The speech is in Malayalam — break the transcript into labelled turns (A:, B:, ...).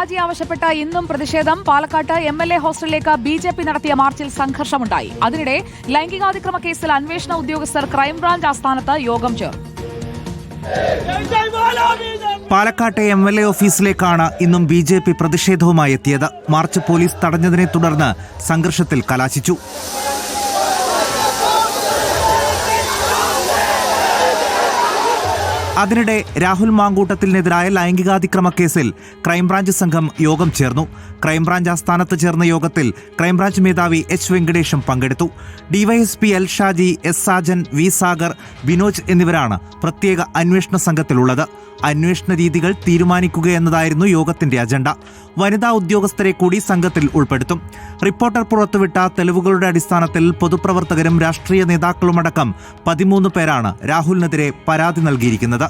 A: രാജി ആവശ്യപ്പെട്ട ഇന്നും പ്രതിഷേധം. പാലക്കാട്ട് എം എൽ എ ഹോസ്റ്റലിലേക്ക് ബി ജെ പി നടത്തിയ മാർച്ചിൽ സംഘർഷമുണ്ടായി. അതിനിടെ ലൈംഗികാതിക്രമ കേസിൽ അന്വേഷണ ഉദ്യോഗസ്ഥർ ക്രൈംബ്രാഞ്ച് ആസ്ഥാനത്ത് യോഗം ചേർന്നു
B: പാലക്കാട്ടെ എം എൽ എ ഓഫീസിലേക്കാണ് ഇന്നും ബി ജെ പി പ്രതിഷേധവുമായി എത്തിയത്. മാർച്ച് പോലീസ് തടഞ്ഞതിനെ തുടർന്ന് സംഘർഷത്തിൽ കലാശിച്ചു. അതിനിടെ രാഹുൽ മാങ്കൂട്ടത്തിനെതിരായ ലൈംഗികാതിക്രമ കേസിൽ ക്രൈംബ്രാഞ്ച് സംഘം യോഗം ചേർന്നു. ക്രൈംബ്രാഞ്ച് ആസ്ഥാനത്ത് ചേർന്ന യോഗത്തിൽ ക്രൈംബ്രാഞ്ച് മേധാവി എച്ച് വെങ്കടേഷും പങ്കെടുത്തു. DYSP L Shaji S Sajan V Sagar Vinoj എന്നിവരാണ് പ്രത്യേക അന്വേഷണ സംഘത്തിലുള്ളത്. അന്വേഷണ രീതികൾ തീരുമാനിക്കുക എന്നതായിരുന്നു യോഗത്തിന്റെ അജണ്ട. വനിതാ ഉദ്യോഗസ്ഥരെ കൂടി സംഘത്തിൽ ഉൾപ്പെടുത്തും. റിപ്പോർട്ടർ പുറത്തുവിട്ട തെളിവുകളുടെ അടിസ്ഥാനത്തിൽ പൊതുപ്രവർത്തകരും രാഷ്ട്രീയ നേതാക്കളുമടക്കം പതിമൂന്ന് പേരാണ് രാഹുലിനെതിരെ പരാതി നൽകിയിരിക്കുന്നത്.